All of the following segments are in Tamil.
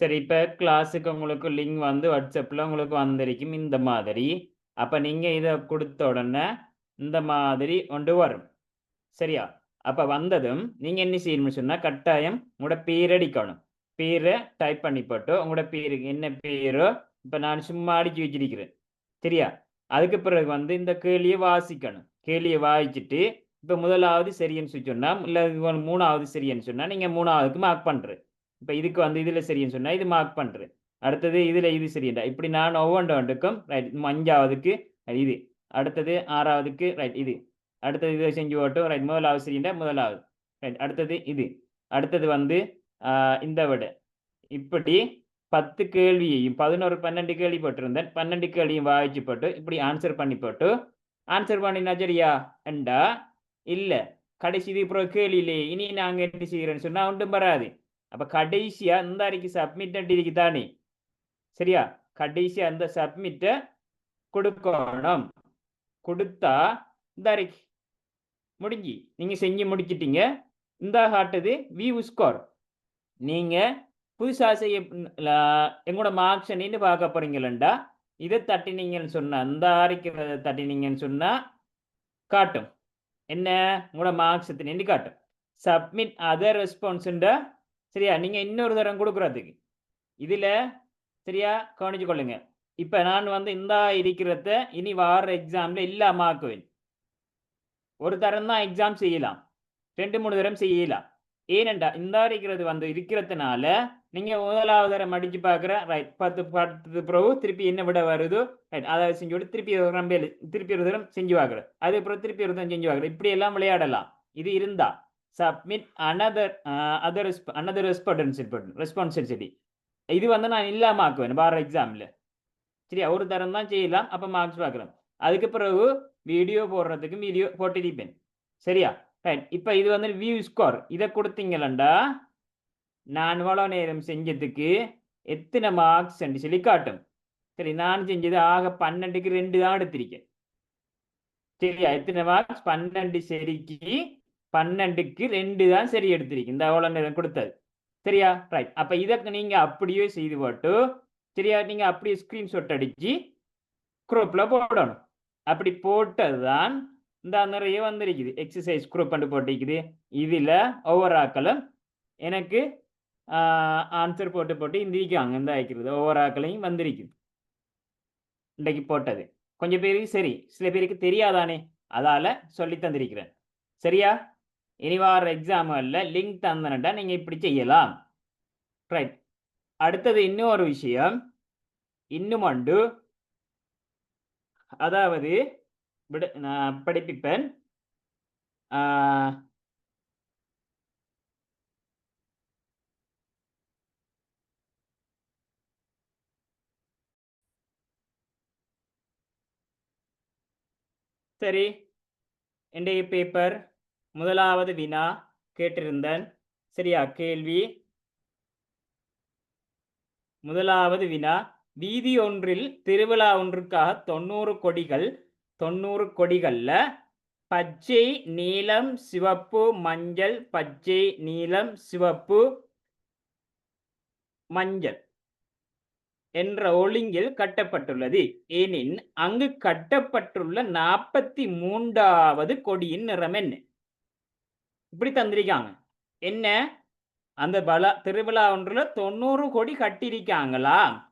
சரி இப்போ கிளாஸுக்கு உங்களுக்கு லிங்க் வந்து வாட்ஸ்அப்பில் உங்களுக்கு வந்திருக்கும் இந்த மாதிரி. அப்போ நீங்கள் இதை கொடுத்த உடனே இந்த மாதிரி கொண்டு வரும். சரியா? அப்போ வந்ததும் நீங்கள் என்ன செய்யணும்னு சொன்னால் கட்டாயம் உங்களோட பேர் அடிக்கணும். பேரை டைப் பண்ணி போட்டு உங்களோட பேருக்கு என்ன பேரோ இப்போ நான் சும்மா அடிச்சு வச்சிருக்கிறேன். சரியா? அதுக்கு பிறகு வந்து இந்த கேளியை வாசிக்கணும். கேளியை வாசிச்சுட்டு இப்போ முதலாவது சரின்னு சொன்னால் இல்லை மூணாவது சரின்னு சொன்னால் நீங்கள் மூணாவதுக்கு மார்க் பண்ணுறேன் இப்போ இதுக்கு வந்து இதில் சரின்னு சொன்னால் இது மார்க் பண்ணுறேன் அடுத்தது இதில் இது சரிண்டா இப்படி நான் ஒவ்வொன்றுக்கும் ரைட் அஞ்சாவதுக்கு இது. அடுத்தது ஆறாவதுக்கு ரைட் இது. அடுத்தது இதை செஞ்சு ஓட்டும் ரைட் முதலாவது சரிண்டா முதலாவது ரைட் அடுத்தது இது. அடுத்தது வந்து இந்த விட. இப்படி பத்து கேள்வியையும் பதினோரு பன்னெண்டு கேள்வி போட்டிருந்தேன். பன்னெண்டு கேள்வியும் வாய்ச்சி போட்டு இப்படி ஆன்சர் பண்ணி போட்டு ஆன்சர் பண்ணினா சரியா? என்றா இல்லை. கடைசி இது இப்போ கேள்வியிலே இனி நாங்கள் என்ன செய்கிறேன்னு சொன்னால் ஒன்றும் வராது. அப்போ கடைசியாக இந்த அறைக்கு சப்மிட் இருக்கு தானே சரியா கடைசியாக அந்த சப்மிட்டை கொடுக்கணும் கொடுத்தா இந்த அறைக்கு முடிஞ்சு நீங்கள் செஞ்சு முடிச்சிட்டீங்க இந்த காட்டுது வியூ ஸ்கோர் நீங்கள் புதுசாக செய்ய எங்களோட மார்க்ஸ் நின்று பார்க்க போறீங்களா இதை தட்டினீங்கன்னு சொன்னால் இந்த ஆரிக்கிறத தட்டினீங்கன்னு சொன்னால் காட்டும் என்ன உங்களோட மார்க்ஸ் நின்று காட்டும் சப்மிட் அதர் ரெஸ்பான்ஸுண்டா சரியா? நீங்கள் இன்னொரு தரம் கொடுக்குறதுக்கு. இதில் சரியா? கவனிச்சு கொள்ளுங்க. இப்போ நான் வந்து இந்த இருக்கிறத இனி வார எக்ஸாமில் இல்லாமல் ஆக்குவேன் ஒரு தரம் தான் எக்ஸாம் செய்யலாம். ரெண்டு மூணு தரம் செய்யலாம். ஏனெண்டா இந்த இருக்கிறது வந்து இருக்கிறதுனால நீங்க முதலாவது தரம் அடிச்சு பாக்குற ரைட் பத்து பத்து பிறகு திருப்பி என்ன விட வருதோ ரைட் அதை செஞ்சு விட்டு திருப்பி ஒரு திருப்பி ஒரு தரம் செஞ்சு பார்க்குற. அதுக்கப்புறம் திருப்பி ஒரு தரம் செஞ்சு பார்க்குற. இப்படி எல்லாம் விளையாடலாம். இது இருந்தா. Submit another other another responsibility responsibility இது வந்து நான் இல்லாமல் ஆக்குவேன் வார எக்ஸாமில் சரியா ஒரு தரம் தான் செய்யலாம் அப்போ மார்க்ஸ் பார்க்குறேன் அதுக்கு பிறகு வீடியோ போடுறதுக்கு வீடியோ போட்டிருப்பேன் சரியா ரைட் இப்போ இது வந்து வியூ ஸ்கோர் இதை கொடுத்தீங்களண்டா நான் இவ்வளோ நேரம் செஞ்சதுக்கு எத்தனை மார்க்ஸ் சொல்லி காட்டும் சரி நான் செஞ்சது ஆக பன்னெண்டுக்கு ரெண்டு தான் எடுத்திருக்கேன் சரியா எத்தனை மார்க்ஸ் பன்னெண்டு சரிக்கு பன்னெண்டுக்கு ரெண்டு தான் சரி எடுத்திருக்கு. இந்த அவ்வளோ நேரம் கொடுத்தது. சரியா? ரைட் அப்போ இதற்கு நீங்கள் அப்படியே செய்து போட்டு சரியா? நீங்கள் அப்படியே ஸ்க்ரீன்ஷாட் அடித்து குரூப்பில் போடணும். அப்படி போட்டது தான் இந்த நிறைய வந்திருக்குது. எக்ஸசைஸ் குரூப் பண்ணி போட்டிருக்குது. இதில் ஒவ்வொரு ஆக்களும் எனக்கு ஆன்சர் போட்டு போட்டு இந்திக்காங்க. இந்த ஆய்க்கிறது ஒவ்வொரு ஆக்களையும் வந்திருக்குது. இன்றைக்கு போட்டது. கொஞ்சம் பேருக்கு சரி. சில பேருக்கு தெரியாதானே? அதால் சொல்லி தந்திருக்கிறேன். சரியா? இனி வார எக்ஸாம்களில் லிங்க் தந்தனட்டா நீங்கள் இப்படி செய்யலாம். ரைட் அடுத்தது இன்னும் ஒரு விஷயம். இன்னும் அண்டு அதாவது விட நான் படிப்பிப்பேன். சரி. இன்றைய பேப்பர் முதலாவது வினா கேட்டிருந்தேன். சரியா கேள்வி? முதலாவது வினா வீதி ஒன்றில் திருவிழா ஒன்றுக்காக தொண்ணூறு கொடிகள் தொண்ணூறு கொடிகள்ல பச்சை நீலம் சிவப்பு மஞ்சள் பச்சை நீலம் சிவப்பு மஞ்சள் என்ற ஒழுங்கில் கட்டப்பட்டுள்ளது. ஏனின் அங்கு கட்டப்பட்டுள்ள நாற்பத்தி மூன்றாவது கொடியின் நிறம் என்ன? இப்படி தந்திருக்காங்க. என்ன? அந்த பல திருவிழா ஒன்றில் தொண்ணூறு கோடி கட்டியிருக்காங்களா?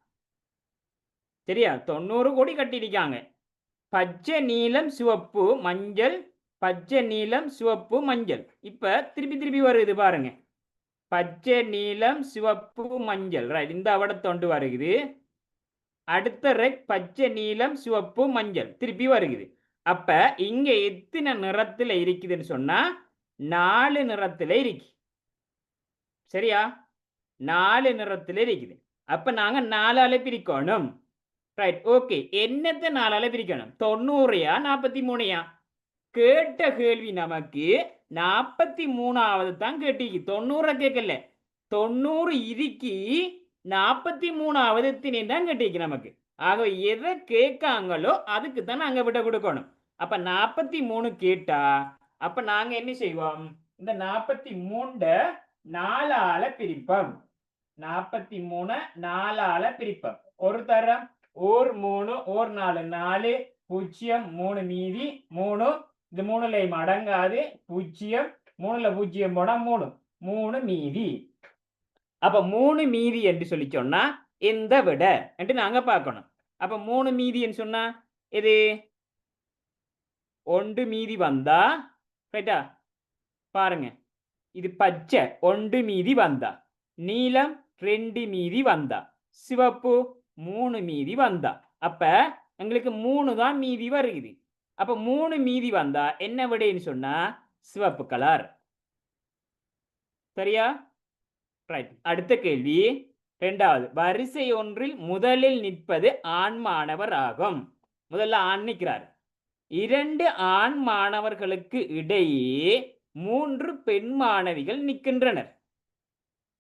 சரியா தொண்ணூறு கோடி கட்டியிருக்காங்க. பச்சை நீலம் சிவப்பு மஞ்சள் பச்சை நீலம் சிவப்பு மஞ்சள். இப்போ திருப்பி திருப்பி வருது பாருங்க. பச்சை நீலம் சிவப்பு மஞ்சள். ரைட் இந்த அவடத்தொண்டு வருகுது. அடுத்த ரெக் பச்சை நீலம் சிவப்பு மஞ்சள். திருப்பி வருகுது. அப்ப இங்க எத்தனை நிறத்துல இருக்குதுன்னு சொன்னா நாலு நிறத்துல இருக்கு. சரியா? நாலு நிறத்துல இருக்குது. அப்ப நாங்க நாலால பிரிக்கணும். ரைட் ஓகே என்னத்தை நாலால பிரிக்கணும்? தொண்ணூறையா நாற்பத்தி மூணையா கேட்ட கேள்வி நமக்கு நாற்பத்தி மூணாவது தான் கேட்டிக்கு தொண்ணூற கேட்கல. தொண்ணூறு இதுக்கு நாற்பத்தி மூணாவது எத்தனை தான் கேட்டிக்கு நமக்கு. ஆக எதை கேட்காங்களோ அதுக்கு தான் நாங்க விட கொடுக்கணும். அப்ப நாற்பத்தி மூணு கேட்டா அப்ப நாங்க என்ன செய்வோம்? இந்த நாற்பத்தி மூண்ட நாலால பிரிப்போம். நாற்பத்தி மூணு நாலால பிரிப்போம். ஒரு தரம் ஓர் மூணு ஓர் நாலு நாலு பூஜ்ஜியம் மூணு மீதி மூணு. இது மூணுலையும் அடங்காது பூஜ்ஜியம் மூணுல பூஜ்ஜியம் போனா மூணு. மூணு மீதி. அப்ப மூணு மீதி என்று சொல்லி சொன்னா எந்த விட. என்று நாங்க பார்க்கணும். அப்ப மூணு மீதின்னு சொன்னா இது ஒன்று மீதி வந்தா ரைட்டா பாருங்க இது பச்சை ஒன்று மீதி வந்தா நீலம் ரெண்டு மீதி வந்தா சிவப்பு மூணு மீதி வந்தா அப்ப எங்களுக்கு மூணு தான் மீதி வருகுது அப்ப மூணு மீதி வந்தா என்ன விடைன்னு சொன்னா சிவப்பு கலர் சரியா ரைட் அடுத்த கேள்வி ரெண்டாவது வரிசை ஒன்றில் முதலில் நிற்பது ஆண் மாணவர் ஆகும் முதல்ல ஆண் நிற்கிறார் இரண்டு ஆண் மாணவர்களுக்கு இடையே மூன்று பெண் மாணவிகள் நிற்கின்றனர்.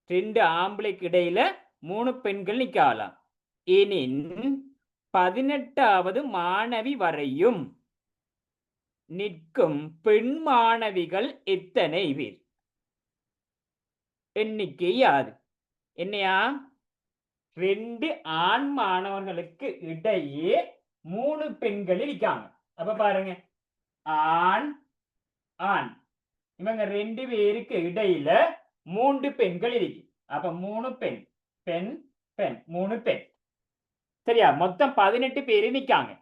ரெண்டு ஆம்பளைக்கு இடையில மூணு பெண்கள் நிற்கலாம். எனின் பதினெட்டாவது மாணவி வரையும் நிற்கும் பெண் மாணவிகள் எத்தனை பேர்? எண்ணிக்கை யாது? என்னையா? ரெண்டு ஆண் மாணவர்களுக்கு இடையே மூணு பெண்கள் இருக்காங்க அப்ப பாருங்க ஆண் ஆண் இவங்க ரெண்டு பேருக்கு இடையில மூன்று பெண்கள் இருக்கு அப்ப மூணு பெண் பெண் பெண் மூணு பெண் சரியா மொத்தம் பதினெட்டு பேர் நிக்காங்க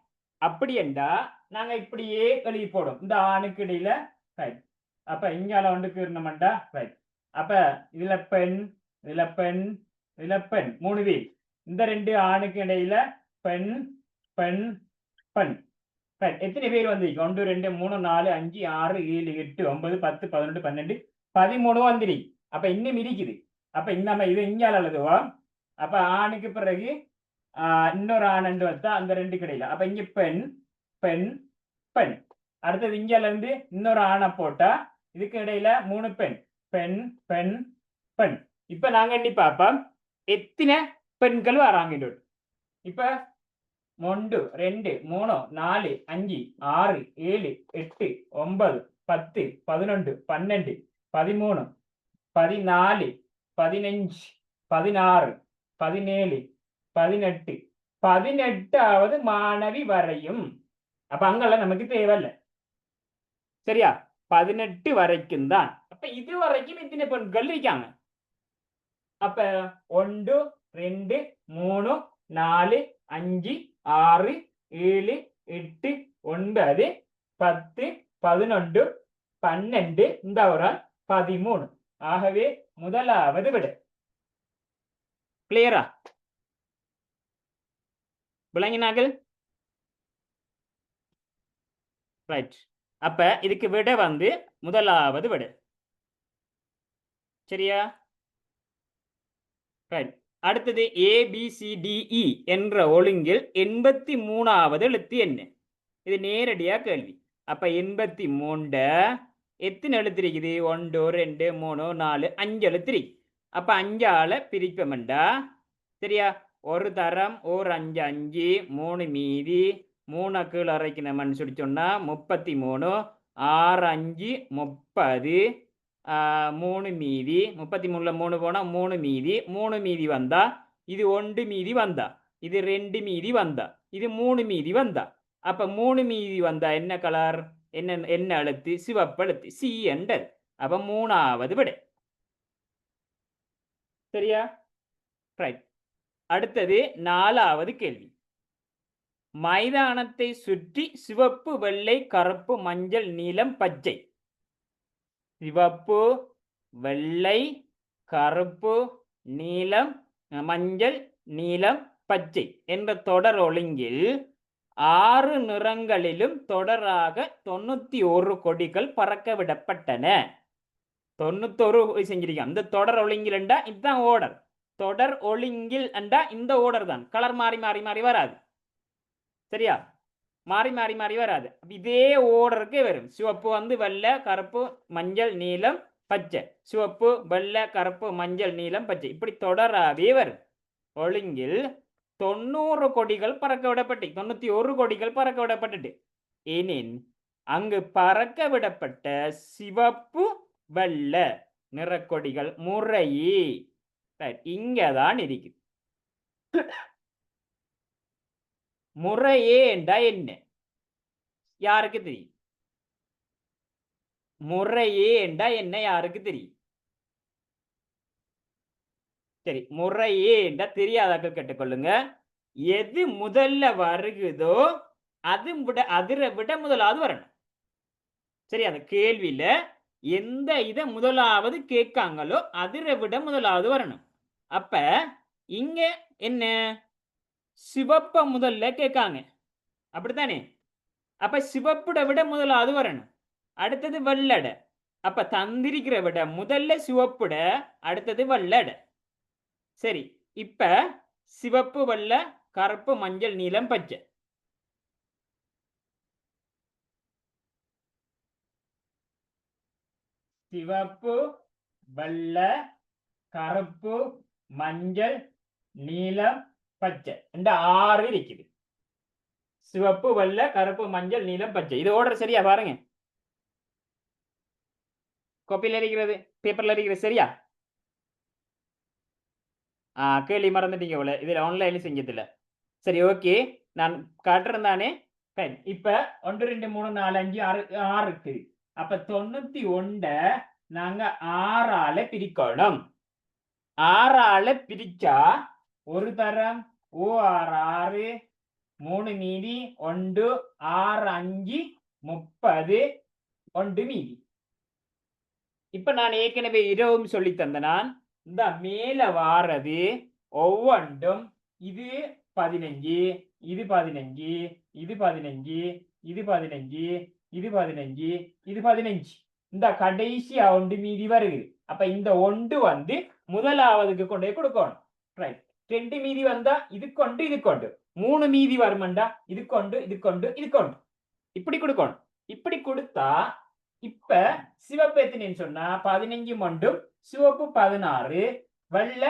அப்படி என்றா நாங்க இப்படியே எழுதி போடும் இந்த ஆணுக்கு இடையில ரைட் அப்ப இங்கால ஒன்றுக்கு கீர்ணமண்டா ரைட் அப்ப இதுல பெண் இதுல பெண் இதுல பெண் மூணு பேர் இந்த ரெண்டு ஆணுக்கு இடையில பெண் பெண் பெண் எத்தனை பேர் வந்திருக்கு ஒன்று ரெண்டு மூணு நாலு அஞ்சு ஆறு ஏழு எட்டு ஒன்பது பத்து பதினொன்று பன்னெண்டு பதிமூணு வந்துரு அப்ப இன்னும் இருக்குது அப்ப இந்த இது இங்கால எழுதுவா அப்ப ஆணுக்கு பிறகு ஆஹ் இன்னொரு ஆணண்டு வந்தா அந்த ரெண்டு கிடையில. அப்ப இங்க பெண் பெண் பெண். அடுத்தது இங்கால இருந்து இன்னொரு ஆணை போட்டா இதுக்கு இடையில மூணு பெண். பெண் பெண் பெண். இப்ப நாங்க எண்ணி பார்ப்போம் எத்தனை பெண்கள் வராங்க இப்ப ஒன்று ரெண்டு மூணு நாலு அஞ்சு ஆறு ஏழு எட்டு ஒன்பது பத்து பதினொன்று பன்னெண்டு பதிமூணு பதினாலு பதினஞ்சு பதினாறு பதினேழு பதினெட்டு. பதினெட்டாவது மாணவி வரையும் அப்ப அங்கெல்லாம் நமக்கு தேவையில்ல. சரியா? பதினெட்டு வரைக்கும் தான். அப்ப இது வரைக்கும் இத்தனை பெண்கள் இருக்காங்க. அப்ப ஒன்று ரெண்டு மூணு நாலு அஞ்சு ஆறு ஏழு எட்டு ஒன்பது பத்து பதினொன்று பன்னெண்டு இந்த ஒரு பதிமூணு ஆகவே முதலாவது விடு கிளியரா விளங்கினார்கள் ரைட் அப்ப இதுக்கு விட வந்து முதலாவது விடு சரியா ரைட் அடுத்தது ஏபிசிடிஇ e என்ற ஒழுங்கில் எண்பத்தி மூணாவது எழுத்து என்ன? இது நேரடியாக கேள்வி. அப்போ எண்பத்தி மூண்ட எத்தனை எழுத்து இருக்குது? ஒன்று ரெண்டு மூணு நாலு அஞ்சு எழுத்து அப்போ அஞ்சால் பிரிப்பமெண்டா சரியா? ஒரு தரம் ஒரு அஞ்சு அஞ்சு மூணு மீதி மூணு கீழே அரைக்கணும்னு சொல்லி சொன்னால் முப்பத்தி மூணு ஆறு அஞ்சு முப்பது மூணு மீதி முப்பத்தி மூணில் மூணு போனால் மூணு மீதி மூணு மீதி வந்தா இது ஒன்று மீதி வந்தா இது ரெண்டு மீதி வந்தா இது மூணு மீதி வந்தா. அப்போ மூணு மீதி வந்தா என்ன கலர் என்ன என்ன எழுத்து சிவப்பு எழுத்து சி என்றது அப்போ மூணாவது விடை. சரியா? ரைட் அடுத்தது நாலாவது கேள்வி. மைதானத்தை சுற்றி சிவப்பு வெள்ளை கருப்பு மஞ்சள் நீலம் பச்சை. சிவப்பு வெள்ளை கருப்பு நீலம் மஞ்சள் நீலம் பச்சை என்ற தொடர் ஒழுங்கில் ஆறு நிறங்களிலும் தொடராக தொண்ணூத்தி ஒரு கொடிகள் பறக்க விடப்பட்டன. தொண்ணூத்தொரு செஞ்சிருக்கான் இந்த தொடர் ஒழுங்கில் என்றா இதுதான் ஓடர் தொடர் ஒழுங்கில் என்றா இந்த ஓடர் தான். கலர் மாறி மாறி மாறி வராது. சரியா? மாறி மாறி மாறி வராது. இதே ஓர்டருக்கு வரும். சிவப்பு வந்து வெள்ளை கருப்பு மஞ்சள் நீலம் பச்சை. சிவப்பு வெள்ளை கருப்பு மஞ்சள் நீலம் பச்சை. இப்படி தொடராகவே வரும். ஒழுங்கில் தொண்ணூறு கொடிகள் பறக்க விடப்பட்டு தொண்ணூத்தி ஒரு கொடிகள் பறக்க விடப்பட்டுட்டு. எனின் அங்கு பறக்க விடப்பட்ட சிவப்பு வெள்ளை நிறக்கொடிகள் முறையே Right. இங்கதான் இருக்குது முறையே என்றா என்ன? யாருக்கு தெரியும்? முறையே என்றா என்ன யாருக்கு தெரியும்? சரி முறையே என்றா தெரியாதாக்கள் கேட்டுக்கொள்ளுங்க. எது முதல்ல வருகுதோ அது விட அதிர விட முதலாவது வரணும். சரி அந்த கேள்வியில எந்த இதை முதலாவது கேட்காங்களோ அதிர விட முதலாவது வரணும். அப்ப இங்க என்ன? சிவப்ப முதல்ல கேட்காங்க. அப்படித்தானே? அப்ப சிவப்புட விட முதலாவது வரணும். அடுத்தது வெள்ளட அப்ப தந்திரிக்கிற விட முதல்ல சிவப்புட அடுத்தது வெள்ளட சரி இப்ப சிவப்பு வெள்ளை கருப்பு மஞ்சள் நீலம் பச்சை. சிவப்பு வெள்ளை கருப்பு மஞ்சள் நீலம் பச்சை. இந்த ஆறு இருக்குது சிவப்பு வெள்ளை கருப்பு மஞ்சள் நீலம் பச்சை. இது ஓடுற சரியா? பாருங்க. கோப்பியில் இருக்கிறது? பேப்பர்ல இருக்கிறது சரியா? ஆ கேள்வி மறந்துட்டீங்க போல. இதுல ஆன்லைன்ல செஞ்சதில்ல. சரி ஓகே நான் காட்டுறேன் தானே? சரி இப்ப ஒன்று ரெண்டு மூணு நாலு அஞ்சு ஆறு ஆறு இருக்குது அப்ப தொண்ணூத்தி ஒண்ட நாங்க ஆறால பிரிக்கணும். ஆறால பிரிச்சா ஒரு தரம் ஓ ஆறு ஆறு மூணு மீதி ஒன்று ஆறு அஞ்சு முப்பது ஒன்று மீதி இப்ப நான் ஏற்கனவே இரவும் சொல்லி தந்த நான் இந்த மேல வாரது ஒவ்வொன்றும் இது பதினஞ்சு இது பதினஞ்சு இது பதினஞ்சு இது பதினஞ்சு இது பதினஞ்சு இது பதினஞ்சு இந்த கடைசி ஒன்று மீதி வருது அப்ப இந்த ஒன்று வந்து முதலாவதுக்கு கொண்டு போய் கொடுக்கணும் ரைட் ரெண்டு மீதி வந்தா இது கொண்டு இது கொண்டு. மூணு மீதி வருமண்டா இது கொண்டு இது கொண்டு இது கொண்டு. இப்படி கொடுக்கணும். இப்படி கொடுத்தா இப்ப சிவப்பு எத்தனைன்னு சொன்னா பதினஞ்சு மண்டும் சிவப்பு பதினாறு வெள்ள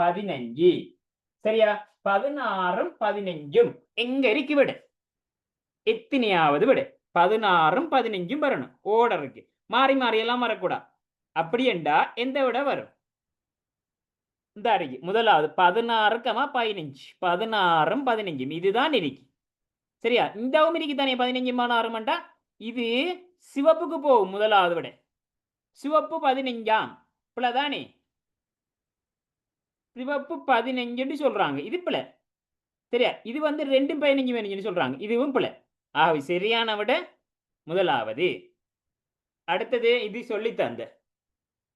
பதினஞ்சு. சரியா? பதினாறும் பதினஞ்சும். எங்க இருக்கு விடு. எத்தனையாவது விடு. பதினாறும் பதினஞ்சும் வரணும். ஓடருக்கு மாறி மாறி எல்லாம் வரக்கூடாது அப்படி என்றா எந்த விட வரும்? இந்த அருகே முதலாவது பதினாறுக்கமா பதினஞ்சு பதினாறும் பதினஞ்சும். இதுதான் இருக்கு சரியா? இந்தவும் இருக்கு தானே பதினஞ்சு பதினாறுமண்டா இது சிவப்புக்கு போகும் முதலாவது விட. சிவப்பு பதினஞ்சாம். பிள்ளைதானே சிவப்பு பதினஞ்சுன்னு சொல்றாங்க. இது பிள்ளை சரியா? இது வந்து ரெண்டும் பதினஞ்சு பதினஞ்சுன்னு சொல்றாங்க. இதுவும் பிள்ளை ஆகவே சரியான விட முதலாவது. அடுத்தது இது சொல்லி தந்த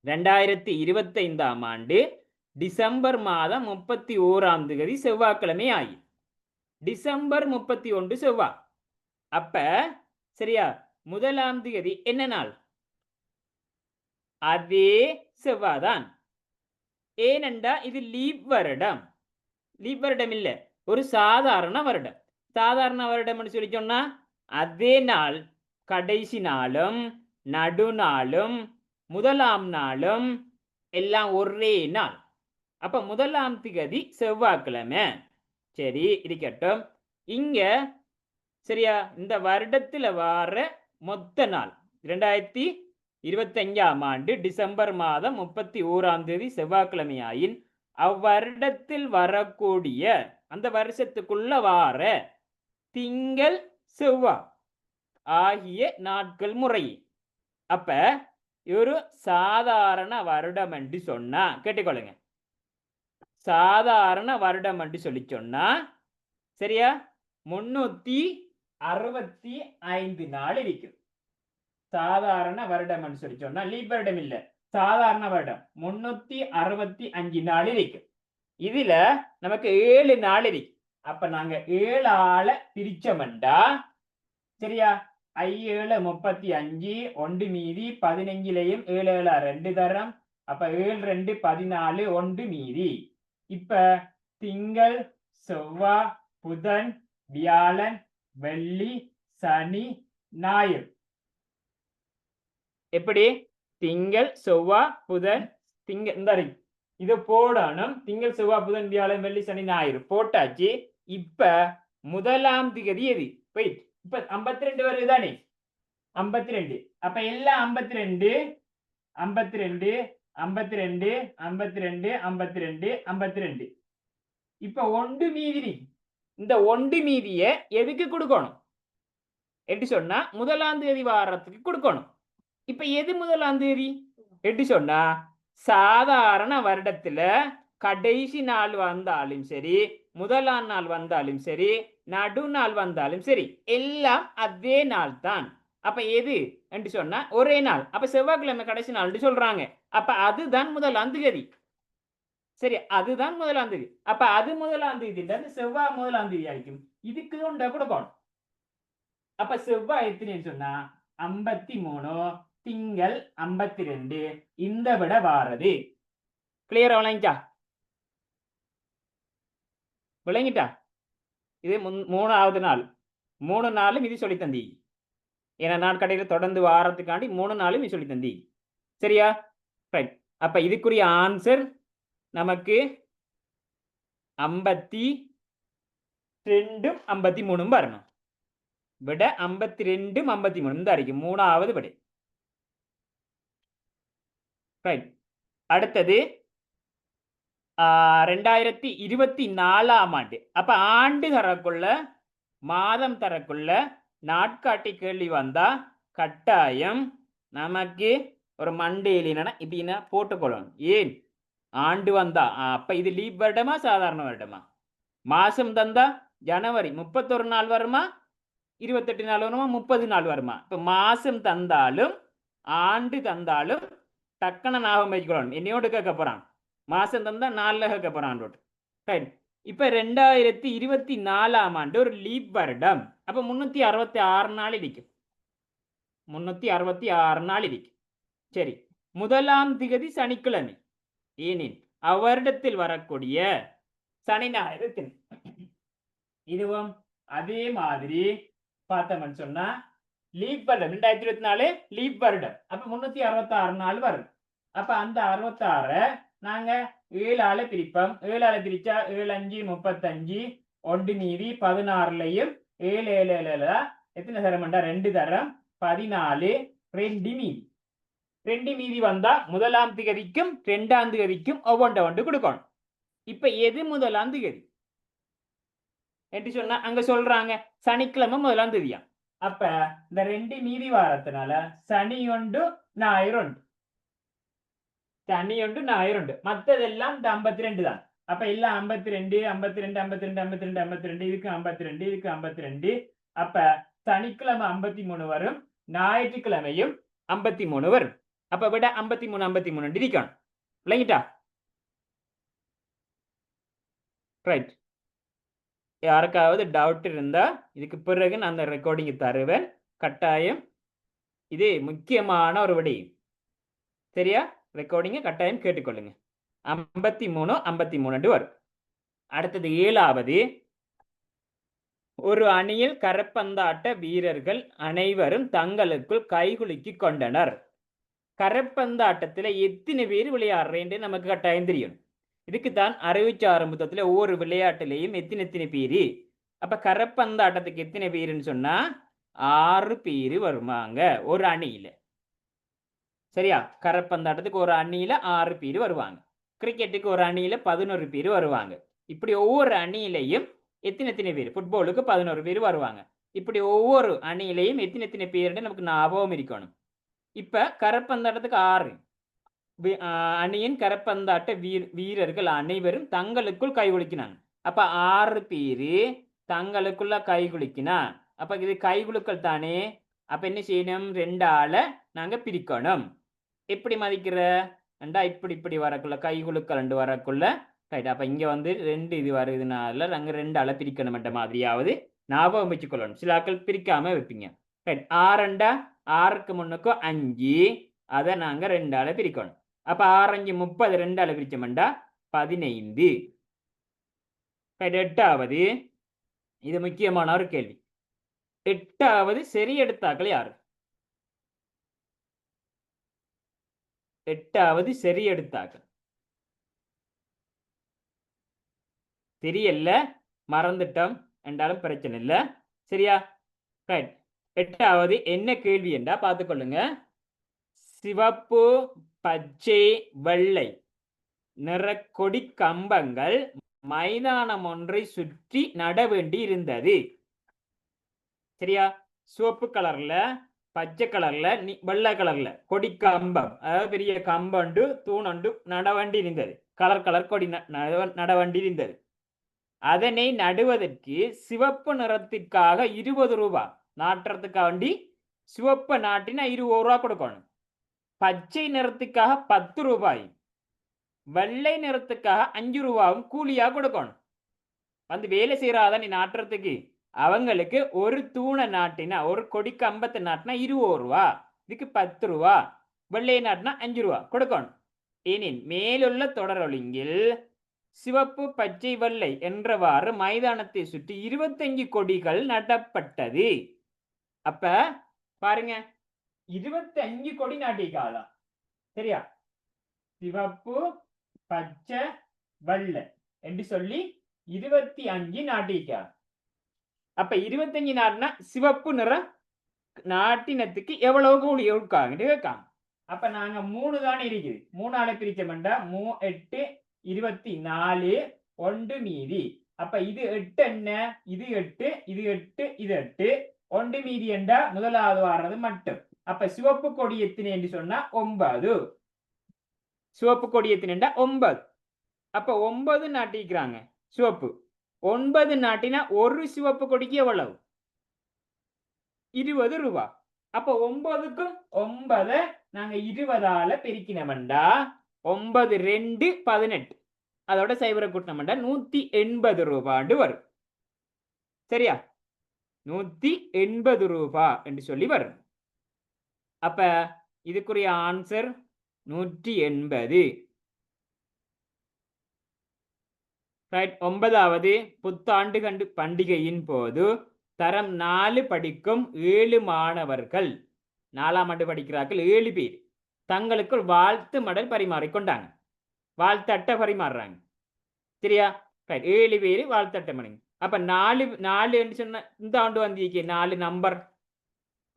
ரெண்டாயிரத்தி இருபத்தைந்தாம் ஆண்டு டிசம்பர் மாதம் முப்பத்தி ஓராம் தேதி செவ்வாய்க்கிழமை ஆகி. டிசம்பர் முப்பத்தி ஒன்று செவ்வாய் அப்ப சரியா? முதலாம் தேதி என்ன நாள்? அதே செவ்வாதான் ஏனென்றா இது லீப் வருடம். லீப் வருடம் இல்லை ஒரு சாதாரண வருடம். சாதாரண வருடம்னு சொல்லி சொன்னா அதே நாள் கடைசி நாளும் நடுநாளும் முதலாம் நாளும் எல்லாம் ஒரே நாள். அப்ப முதலாம் திகதி செவ்வாய்க்கிழமை. சரி இருக்கட்டும். இங்க சரியா இந்த வருடத்துல வார மொத்த நாள் இரண்டாயிரத்தி இருபத்தஞ்சாம் ஆண்டு டிசம்பர் மாதம் முப்பத்தி ஓராம் தேதி செவ்வாய்க்கிழமையாயின் அவ்வருடத்தில் வரக்கூடிய அந்த வருஷத்துக்குள்ள வார திங்கள் செவ்வாய் ஆகிய நாட்கள் முறை அப்ப ஒரு சாதாரண வருடம் என்று சொன்னா கேட்டுக்கொள்ளுங்க. சாதாரண வருடம் என்று சொல்லி சொன்னா சரியா? முன்னூத்தி அறுபத்தி ஐந்து நாள் இருக்குது சாதாரண வருடம் என்று சொல்லி சொன்னா லீப் வருடம் இல்ல. சாதாரண வருடம். முன்னூத்தி அறுபத்தி அஞ்சு நாள் இருக்கும் இதுல நமக்கு ஏழு நாள் இருக்கு அப்ப நாங்க ஏழு ஆளை பிரிச்சோம்டா சரியா? ஐ ஏழு முப்பத்தி அஞ்சு ஒன்று மீதி பதினஞ்சிலையும் ஏழு ஏழு ரெண்டு தரம். அப்ப ஏழு ரெண்டு பதினாலு ஒன்று மீதி. இப்ப திங்கள் செவ்வாய் புதன் வியாழன் வெள்ளி சனி ஞாயிறு. எப்படி? திங்கள் செவ்வாய் புதன் திங்கள் இந்த இது போடணும். திங்கள் செவ்வாய் புதன் வியாழன் வெள்ளி சனி ஞாயிறு. போட்டாச்சு. இப்ப முதலாம் திகதி எது? வெயிட் இப்ப ஐம்பத்தி ரெண்டு வருது தானே? ஐம்பத்தி ரெண்டு அப்ப எல்லாம் ஐம்பத்தி ரெண்டு ஐம்பத்தி ரெண்டு ஐம்பத்தி ரெண்டு ஐம்பத்தி ரெண்டு ஐம்பத்தி ரெண்டு ஐம்பத்தி ரெண்டு இப்ப ஒன்று மீதி இந்த ஒன்று மீதியை எதுக்கு கொடுக்கணும்? எப்படி சொன்னா முதலாம் தேதி வாரத்துக்கு கொடுக்கணும். இப்ப எது முதலாம் தேதி? எப்படி சொன்னா சாதாரண வருடத்துல கடைசி நாள் வந்தாலும் சரி முதலாம் நாள் வந்தாலும் சரி நடுநாள் வந்தாலும் சரி எல்லாம் அதே நாள் தான் அப்ப எது? என்று சொன்னா ஒரே நாள். அப்ப செவ்வாய்க்கிழமை கடைசி நாள்னு சொல்றாங்க. அப்ப அதுதான் முதலாம் தேதி. சரி அதுதான் முதலாம் தேதி. அப்ப அது முதலாம் தேதி செவ்வாய் முதலாம் தேதி ஆயிக்கும் இதுக்கு உண்டா கூட போகணும். அப்ப செவ்வாய் எத்தனைன்னு சொன்னா ஐம்பத்தி மூணு திங்கள் ஐம்பத்தி ரெண்டு இந்த விட வாரது. கிளியரா விளங்கிட்டா? விளங்கிட்டா? இது மூணாவது நாள். மூணு நாளும் இது சொல்லி தந்தி. ஏன்னா நாட்கடையில் தொடர்ந்து வாரத்துக்காண்டி மூணு நாளும் இது சொல்லி தந்தி. சரியா? ரைட் அப்ப இதுக்குரிய ஆன்சர் நமக்கு ஐம்பத்தி ரெண்டும் ஐம்பத்தி மூணும் வரணும். விட ஐம்பத்தி ரெண்டும் ஐம்பத்தி மூணும் தான் இருக்கு மூணாவது விடை. ரைட் அடுத்தது ஆஹ், ரெண்டாயிரத்தி இருபத்தி நாலாம் ஆண்டு. அப்ப ஆண்டு தரக்குள்ள மாதம் தரக்குள்ள நாட்காட்டி கேள்வி வந்தா கட்டாயம் நமக்கு ஒரு மண்டேல் என்னன்னா இப்படின்னா போட்டுக்கொள்ளணும். ஏன்? ஆண்டு வந்தா. அப்ப இது லீவ் வருடமா சாதாரண வருடமா? மாசம் தந்தா ஜனவரி முப்பத்தொரு நாள் வருமா? இருபத்தெட்டு நாள் வருமா? முப்பது நாள் வருமா? இப்ப மாசம் தந்தாலும் ஆண்டு தந்தாலும் டக்குன ஞாபகம் வச்சுக்கணும் என்னையோடு கேட்க போறான். மாசம் தந்தா நாலுல கேட்க போறான் ரைட் இப்ப ரெண்டாயிரத்தி இருபத்தி நாலாம் ஆண்டு ஒரு லீப் வருடம். அப்போ முந்நூற்றி அறுபத்தி ஆறு நாள் இருக்கும் முந்நூற்றி அறுபத்தி ஆறு நாள் இருக்கும் சரி முதலாம் திகதி சனிக்கிழமை. ஏனின் அவ்வருடத்தில் வரக்கூடிய சனி ஞாயிறு தினம் இதுவும் அதே மாதிரி பார்த்தோம்னு சொன்னா லீப் வருடம். ரெண்டாயிரத்தி இருபத்தி நாலு லீப் வருடம். அப்ப முன்னூத்தி அறுபத்தி ஆறு நாள் வரும் அப்ப அந்த அறுபத்தாறை நாங்க ஏழு ஆளை பிரிப்போம் ஏழு பிரிச்சா ஏழு அஞ்சு முப்பத்தஞ்சு ஒன்று நீதி பதினாறுலையும் ஏழு ஏழு ஏழு எத்தனை தரம்டா ரெண்டு தரம் பதினாலு ரெண்டு மீதி ரெண்டு மீதி வந்தா முதலாம் திகதிக்கும் ரெண்டாம் திகதிக்கும் ஒவ்வொன்றை ஒன்று கொடுக்கணும் இப்ப எது முதலாம் திகதி எப்படி சொன்னா அங்க சொல்றாங்க சனிக்கிழமை முதலாம் திதியா அப்ப இந்த ரெண்டு மீதி வாரத்தினால சனி ஒன்று ஞாயிறு ஒன்று தனியுண்டு உண்டு மற்றதெல்லாம் இந்த ஐம்பத்தி ரெண்டு தான். அப்ப எல்லாம் ஐம்பத்தி ரெண்டு ஐம்பத்தி ரெண்டு ஐம்பத்தி ரெண்டு ஐம்பத்தி ரெண்டு ஐம்பத்தி ரெண்டு இதுக்கு ஐம்பத்தி ரெண்டு இதுக்கு ஐம்பத்தி ரெண்டு அப்ப சனிக்கிழமை ஐம்பத்தி மூணு வரும் ஞாயிற்றுக்கிழமையும் ஐம்பத்தி மூணு வரும். அப்ப விட ஐம்பத்தி மூணு ஐம்பத்தி மூணு இருக்கணும் இல்லைங்கிட்டா? ரைட் யாருக்காவது டவுட் இருந்தா இதுக்கு பிறகு நான் அந்த ரெக்கார்டிங் தருவேன். கட்டாயம். இது முக்கியமான ஒரு விடை. சரியா? ரெக்கார்டிங்கை கட்டாயம் கேட்டுக்கொள்ளுங்க. ஐம்பத்தி மூணு ஐம்பத்தி மூணு வரும். அடுத்தது ஏழாவது. ஒரு அணியில் கரப்பந்தாட்ட வீரர்கள் அனைவரும் தங்களுக்குள் கைகுலுக்கி கொண்டனர். கரப்பந்தாட்டத்தில் எத்தனை பேர் விளையாடுறேன்னு நமக்கு கட்டாயம் தெரியும். இதுக்கு தான் அறிவிச்ச ஆரம்பத்தில் ஒவ்வொரு விளையாட்டுலேயும் எத்தனை எத்தனை பேர்? அப்போ கரப்பந்தாட்டத்துக்கு எத்தனை பேருன்னு சொன்னால் ஆறு பேர் வருவாங்க ஒரு அணியில். சரியா? கரப்பந்தாட்டத்துக்கு ஒரு அணியில ஆறு பேர் வருவாங்க. கிரிக்கெட்டுக்கு ஒரு அணியில பதினோரு பேர் வருவாங்க. இப்படி ஒவ்வொரு அணியிலையும் எத்தனை எத்தனை பேர்? ஃபுட்பாலுக்கு பதினோரு பேர் வருவாங்க. இப்படி ஒவ்வொரு அணியிலையும் எத்தனை எத்தனை பேருன்னு நமக்கு ஞாபகம் இருக்கணும். இப்போ கரப்பந்தாட்டத்துக்கு ஆறு. அணியின் கரப்பந்தாட்ட வீர் வீரர்கள் அனைவரும் தங்களுக்குள் கை குலுக்கினாங்க. அப்ப ஆறு பேரு தங்களுக்குள்ள கை குலுக்கினா அப்ப இது கை குலுக்கல் தானே? அப்ப என்ன செய்யணும்? ரெண்டு ஆளை நாங்க பிரிக்கணும். எப்படி மதிக்கிற? ரெண்டா இப்படி இப்படி வரக்குள்ள கைகுழுக்கள் ரெண்டு வரக்குள்ள. ரைட் அப்ப இங்க வந்து ரெண்டு இது வருதுனால நாங்கள் ரெண்டு ஆளை பிரிக்கணும்ன்ற மாதிரியாவது ஞாபகம் வச்சுக்கொள்ளணும் சில ஆட்கள் பிரிக்காம வைப்பீங்க. ரைட் ஆறண்டா ஆறுக்கு முன்னுக்கும் அஞ்சு. அதை நாங்க ரெண்டு ஆளை பிரிக்கணும். அப்ப ஆறஞ்சு முப்பது ரெண்டு ஆளை பிரிச்சோம்டா பதினைந்து. ரைட் எட்டாவது. இது முக்கியமான ஒரு கேள்வி. எட்டாவது சரி எடுத்தாக்கள் யாரு? எட்டாவது சரி எடுத்தாக்க தெரியல மறந்துட்டோம் என்றாலும் பிரச்சனை இல்லை. சரியா? ரைட் எட்டாவது என்ன கேள்வி என்றா பார்த்துக்கொள்ளுங்க சிவப்பு பச்சை வெள்ளை நிற கொடி கம்பங்கள் மைதானம் ஒன்றை சுற்றி நட வேண்டி இருந்தது. சரியா? சிவப்பு கலர்ல பச்சை கலர்ல வெள்ளை கலர்ல. கொடி கம்பம். அதாவது பெரிய கம்பண்டு தூணண்டு நடவண்டி இருந்தது. கலர் கலர் கொடி ந- இருந்தது. அதனை நடுவதற்கு சிவப்பு நிறத்திற்காக இருபது ரூபாய் நாட்டுறதுக்காக வேண்டி சிவப்பு நாட்டினா இருபது ரூபா கொடுக்கணும். பச்சை நிறத்துக்காக பத்து ரூபாய். வெள்ளை நிறத்துக்காக அஞ்சு ரூபாவும் கூலியாக கொடுக்கணும். வந்து வேலை செய்கிறாதான் நீ நாட்டுறதுக்கு? அவங்களுக்கு ஒரு தூணை நாட்டினா ஒரு கொடி கம்பத்தை நாட்டினா இருபது ரூபா இதுக்கு பத்து ரூபா வெள்ளை நாட்டினா அஞ்சு ரூபா கொடுக்கணும். எனின் மேலுள்ள தொடரொழுங்கில் சிவப்பு பச்சை வெள்ளை என்றவாறு மைதானத்தை சுற்றி இருபத்தஞ்சு கொடிகள் நடப்பட்டது. அப்ப பாருங்க இருபத்தஞ்சு கொடி நாட்டிக்காலாம் சரியா? சிவப்பு பச்சை வெள்ளை என்று சொல்லி இருபத்தி அஞ்சு நாட்டிக்கா அப்ப இருபத்தஞ்சு நாட்னா சிவப்பு நிறம் நாட்டினத்துக்கு எவ்வளவு கூலி கொடுக்காங்க கேட்காங்க அப்ப நாங்க மூணு தானே இருக்குது. மூணால பிரிச்சோம்டா மூ எட்டு இருபத்தி நாலு ஒன்று மீதி. அப்ப இது எட்டு என்ன? இது எட்டு இது எட்டு இது எட்டு. ஒன்று மீதி என்றா முதலாவது வர்றது மட்டும். அப்ப சிவப்பு கொடி எத்தனை என்று சொன்னா ஒன்பது. சிவப்பு கொடி எத்தனைண்டா ஒன்பது. அப்ப ஒன்பது நாட்டிக்கிறாங்க. சிவப்பு. ஒன்பது நாட்டினா ஒரு சிவப்பு கொடிக்கு எவ்வளவு இருபது ரூபா அப்ப ஒன்பதுக்கும் ஒன்பதை நாங்க இருபதால பிரிக்கணும்டா ஒன்பது ரெண்டு பதினெட்டு அதோட சைபரை கூட்டினோம்டா நூத்தி எண்பது ரூபாண்டு வரும் சரியா நூத்தி எண்பது ரூபா என்று சொல்லி வரும் அப்ப இதுக்குரிய ஆன்சர் நூற்றி எண்பது ரைட் ஒன்பதாவது புத்தாண்டு கண்டு பண்டிகையின் போது தரம் நாலு படிக்கும் ஏழு மாணவர்கள் நாலாம் ஆண்டு படிக்கிறார்கள் ஏழு பேர் தங்களுக்குள் வாழ்த்து மடல் பரிமாறிக்கொண்டாங்க வாழ்த்து அட்டை பரிமாறுறாங்க சரியா ரைட் ஏழு பேர் வாழ்த்தட்டை பண்ணுங்க அப்ப நாலு நாலு என்று சொன்ன இந்த ஆண்டு வந்திருக்கே நாலு நம்பர்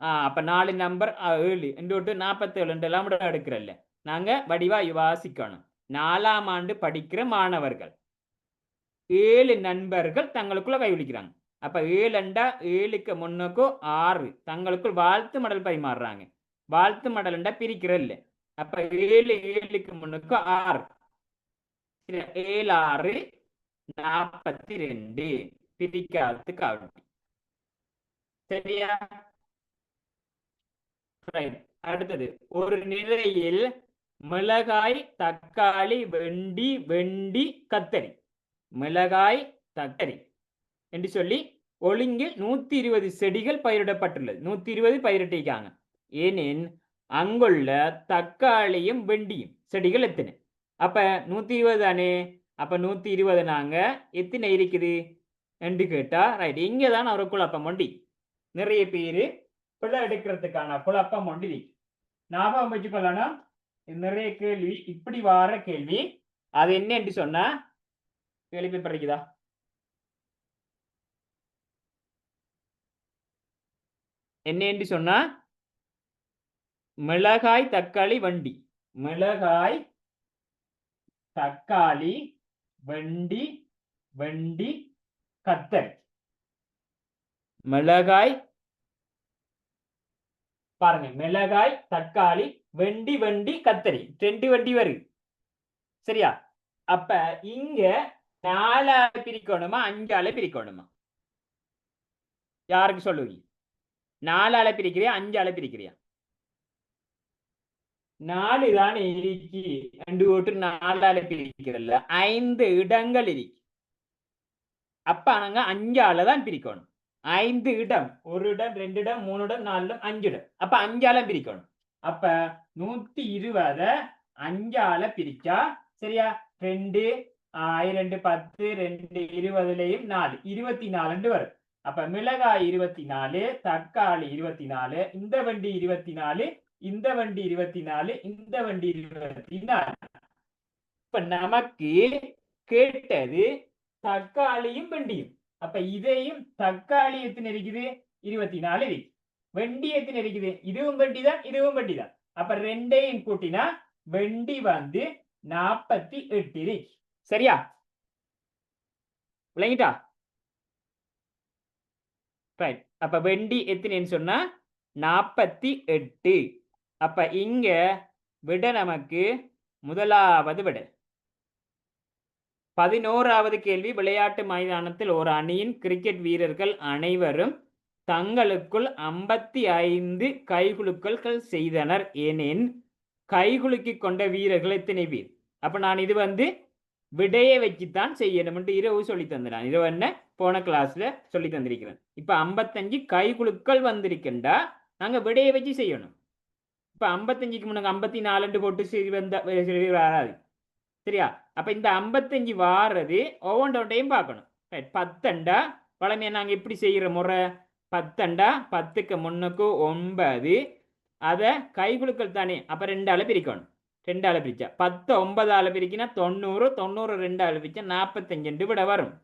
ஆ அப்ப நாலு நம்பர் ஏழு ரெண்டு விட்டு நாற்பத்தேழு எல்லாம் விட எடுக்கிறல்ல நாங்க வடிவா வாசிக்கணும் நாலாம் ஆண்டு படிக்கிற மாணவர்கள் ஏழு நண்பர்கள் தங்களுக்குள்ள கைவிழிக்கிறாங்க அப்ப ஏழுண்டா ஏழுக்கு முன்னுக்கும் ஆறு. தங்களுக்குள் வாழ்த்து மடல் பரிமாறுறாங்க. வாழ்த்து மடல்ண்டா பிரிக்கிறல்ல. அப்ப ஏழு ஏழுக்கு முன்னுக்கு ஆறு. ஏழு ஆறு நாற்பத்தி ரெண்டு. பிரிக்காததுக்கு அப்படி சரியா? அடுத்தது. ஒரு நிலையில் மிளகாய் தக்காளி வெண்டி வெண்டி கத்தரி. மிளகாய் தக்காளி. என்று சொல்லி ஒழுங்கில் நூத்தி இருபது செடிகள் பயிரிடப்பட்டுள்ளது. நூத்தி இருபது பயிரிட்டிருக்காங்க. ஏனென் அங்குள்ள தக்காளியும் வெண்டியும் செடிகள் எத்தனை? அப்ப நூத்தி இருபது தானே? அப்ப நூத்தி இருபது நாங்க எத்தனை இருக்குது? என்று கேட்டா ரைட் இங்கே தான் ஒரு குழப்பம் ஒண்டி. நிறைய பேர் பிள்ளை எடுக்கிறதுக்கான குழப்பம் ஒண்டி இருக்கு. ஞாபகம் வச்சுக்கொள்ளணும் நிறைய கேள்வி இப்படி வார கேள்வி. அது என்ன என்று கேள்வி பேப்பர் இருக்குதா என்ன என்று சொன்னா? மிளகாய் தக்காளி வண்டி. மிளகாய் தக்காளி வண்டி வண்டி கத்தரி. மிளகாய் பாருங்க. மிளகாய் தக்காளி வெண்டி வண்டி கத்தரி. ரெண்டு வண்டி வருது. சரியா? அப்ப இங்க நாலால பிரிக்கணுமா அஞ்சால பிரிக்கணுமா யாருக்கு சொல்லுவீங்க நாலால பிரிக்கிறியா அஞ்சால பிரிக்கிறியா நாலு தான் இருக்கு ரெண்டு ஓட்டு நாலால பிரிக்கிறல்ல ஐந்து இடங்கள் இருக்கு அப்ப நாங்க அஞ்சால தான் பிரிக்கணும் ஐந்து இடம் ஒரு இடம் ரெண்டு இடம் மூணு இடம் நாலு இடம் அஞ்சு இடம் அப்ப அஞ்சால பிரிக்கணும் அப்ப நூத்தி இருபத அஞ்சால பிரிச்சா சரியா ரெண்டு ரெண்டு பத்து ரெண்டு இருபதுலயும் நாலு. இருபத்தி நாலுண்டு வரும். அப்ப மிளகாய் இருபத்தி நாலு தக்காளி இருபத்தி நாலு இந்த வண்டி இருபத்தி நாலு இந்த வண்டி இருபத்தி நாலு இந்த வண்டி இருபத்தி நாலு இப்ப நமக்கு கேட்டது தக்காளியும் வண்டியும். அப்ப இதையும் தக்காளி எத்தனை இருக்குது? இருபத்தி நாலு இருக்கு வண்டி எத்தனை இருக்குது? இதுவும் வண்டி தான் இதுவும் வண்டி தான் அப்ப ரெண்டையும் கூட்டினா வண்டி வந்து நாற்பத்தி எட்டு இருக்கு சரியா? விளங்கிட்டா? ரைட் அப்ப வெண்டி எத்தனைன்னு சொன்னா? நாற்பத்தி எட்டு. அப்ப இங்க விட நமக்கு முதலாவது விட பதினோராவது கேள்வி விளையாட்டு மைதானத்தில் ஒரு அணியின் கிரிக்கெட் வீரர்கள் அனைவரும் தங்களுக்குள் ஐம்பத்தி ஐந்து கைகுலுக்கல்கள் செய்தனர். ஏனென் கைகுலுக்கி கொண்ட வீரர்கள் எத்தனை பேர்? அப்ப நான் இது வந்து விடையை வச்சுத்தான் செய்யணும்ட்டு இரவு சொல்லி தந்துடான் இரவு என்ன? போன கிளாஸ்ல சொல்லி தந்திருக்கிறேன். இப்ப ஐம்பத்தஞ்சு கைகுழுக்கள் வந்திருக்கின்றா? நாங்க விடையை வச்சு செய்யணும். இப்ப ஐம்பத்தஞ்சுக்கு முன்னாங்க ஐம்பத்தி நாலுண்டு போட்டு சரி வந்த வராது. சரியா? அப்ப இந்த ஐம்பத்தஞ்சு வாரது ஒவ்வொன்றோட்டையும் பார்க்கணும். பத்தண்டா? பழமையை நாங்க எப்படி செய்யற முறை? பத்தண்டா? பத்துக்கு முன்னுக்கு ஒன்பது. அதை கைகுலுக்கள் தானே. அப்ப ரெண்டால பிரிக்கணும். ரெண்டால பிரிச்சா. பத்து ஒன்பதால பிரிக்கினா தொண்ணூறு தொண்ணூறு ரெண்டு பிரிச்சா நாற்பத்தஞ்சு விட வரும்.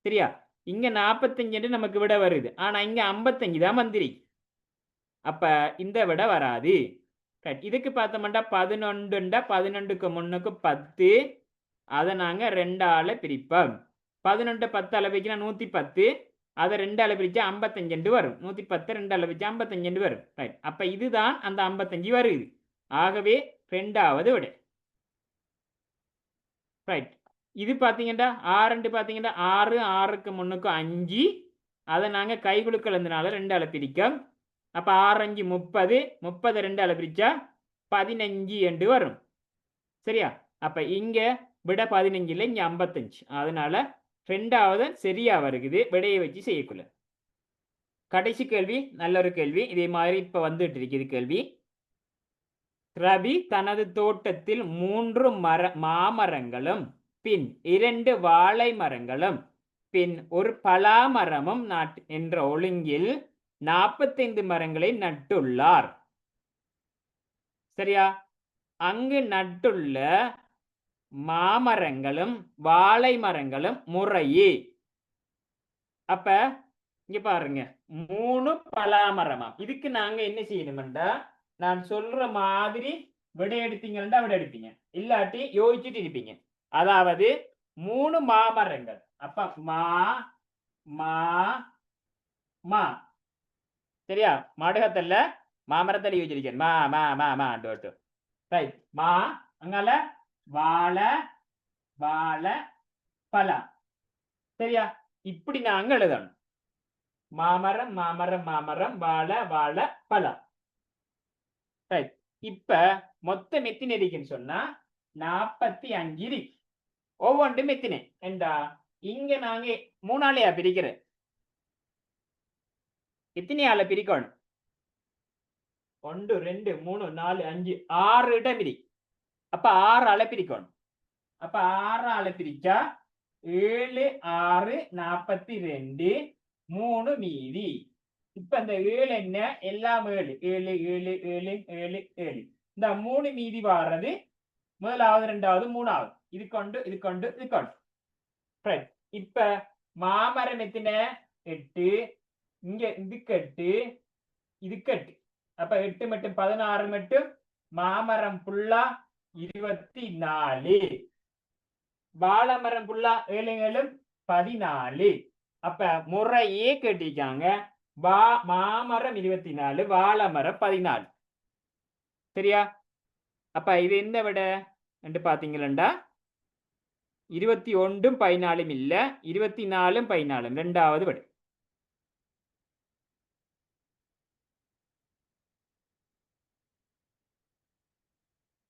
சரியா? இங்கே நாற்பத்தஞ்சு நமக்கு விட வருது. ஆனால் இங்கே ஐம்பத்தஞ்சு தான் மந்திரி அப்போ இந்த விட வராது. இதுக்கு பார்த்தோம்னா பதினொன்றுண்டா பதினொன்றுக்கு முன்னுக்கு பத்து. அதை நாங்கள் ரெண்டால் பிரிப்போம். பதினொன்று பத்து பிரிக்கினா நூற்றி பத்து அதை ரெண்டு பிரிச்சா ஐம்பத்தஞ்சு வரும். நூற்றி பத்து ரெண்டு பிரிச்சா ஐம்பத்தஞ்சு வரும். ரைட் அப்போ இதுதான் அந்த ஐம்பத்தஞ்சு வருது. ஆகவே ரெண்டாவது விடை. ரைட் இது பார்த்தீங்கன்னா ஆறுன்ட்டு பார்த்தீங்கன்னா ஆறு ஆறுக்கு முன்னுக்கும் அஞ்சு. அதை நாங்கள் கை குலுக்கலந்தனால ரெண்டால பிரிக்கோம். அப்போ ஆறு அஞ்சு முப்பது. முப்பது ரெண்டால பிரித்தா பதினஞ்சு என்று வரும். சரியா? அப்போ இங்கே விட பதினஞ்சு இல்லை இங்கே ஐம்பத்தஞ்சு. அதனால் ரெண்டாவது சரியாக வருகுது. விடையை வச்சு செய்யக்குள்ள. கடைசி கேள்வி நல்ல ஒரு கேள்வி. இதே மாதிரி இப்போ வந்துட்டு இருக்குது கேள்வி. ரவி தனது தோட்டத்தில் மூன்று மர மாமரங்களும் பின் இரண்டு வாழை மரங்களும் பின் ஒரு பலா மரமும் நாட் என்ற ஒழுங்கில் நாற்பத்தைந்து மரங்களை நட்டுள்ளார். சரியா? அங்கு நட்டுள்ள மாமரங்களும் வாழை மரங்களும் முறையே. அப்ப இங்க பாருங்க. மூணு பலாமரமா? இதுக்கு நாங்க என்ன செய்யணும்டா நான் சொல்ற மாதிரி விடை எடுத்தீங்கன்னா விடை எடுப்பீங்க இல்லாட்டி யோசிச்சுட்டு இருப்பீங்க. அதாவது மூணு மாமரங்கள். அப்ப மா மா மா. சரியா? மாடுகத்தல்ல மாமரத்தில் யோசிச்சிருக்கேன். மா மா மா மா டோட்டு ரைட் மா அங்கால வாழை வாழை பலா சரியா? இப்படி நாங்க எழுதணும். மாமரம் மாமரம் மாமரம் வாழ வாழ பழம் ரைட் இப்ப மொத்த எத்தனை இருக்குன்னு சொன்னா நாற்பத்தி அஞ்சு இருக்கு ஒவ்வொன்று மெத்தினை. என்றா இங்க நாங்க மூணாலையா பிரிக்கிற? எத்தனையால பிரிக்கணும்? ஒன்று ரெண்டு மூணு நாலு அஞ்சு ஆறு இடம் பிரி. அப்ப ஆறு அலை பிரிக்கணும். அப்ப ஆறு அலை பிரிச்சா ஏழு ஆறு நாற்பத்தி ரெண்டு மூணு மீதி. இப்ப இந்த ஏழு என்ன? எல்லாம் ஏழு. ஏழு ஏழு ஏழு ஏழு ஏழு. இந்த மூணு மீதி வாடுறது முதலாவது ரெண்டாவது மூணாவது. இது கொண்டு இது கொண்டு இது கொண்டு. ரைட் இப்ப மாமரம் எத்தின? எட்டு. இங்க இதுக்கு எட்டு. இதுக்கு எட்டு. அப்ப எட்டு மட்டும் பதினாறு மட்டும். மாமரம் புல்லா இருபத்தி நாலு வாழைமரம் புல்லா ஏழு ஏழு பதினாலு. அப்ப முறையே கேட்டிருக்காங்க. வா மாமரம் இருபத்தி நாலு வாழமரம் பதினாலு. சரியா? அப்ப இது எந்த விட? என்று பாத்தீங்களா இருபத்தி ஒன்றும் பதினாலும் இல்லை இருபத்தி நாலும் பதினாலும் ரெண்டாவது விட.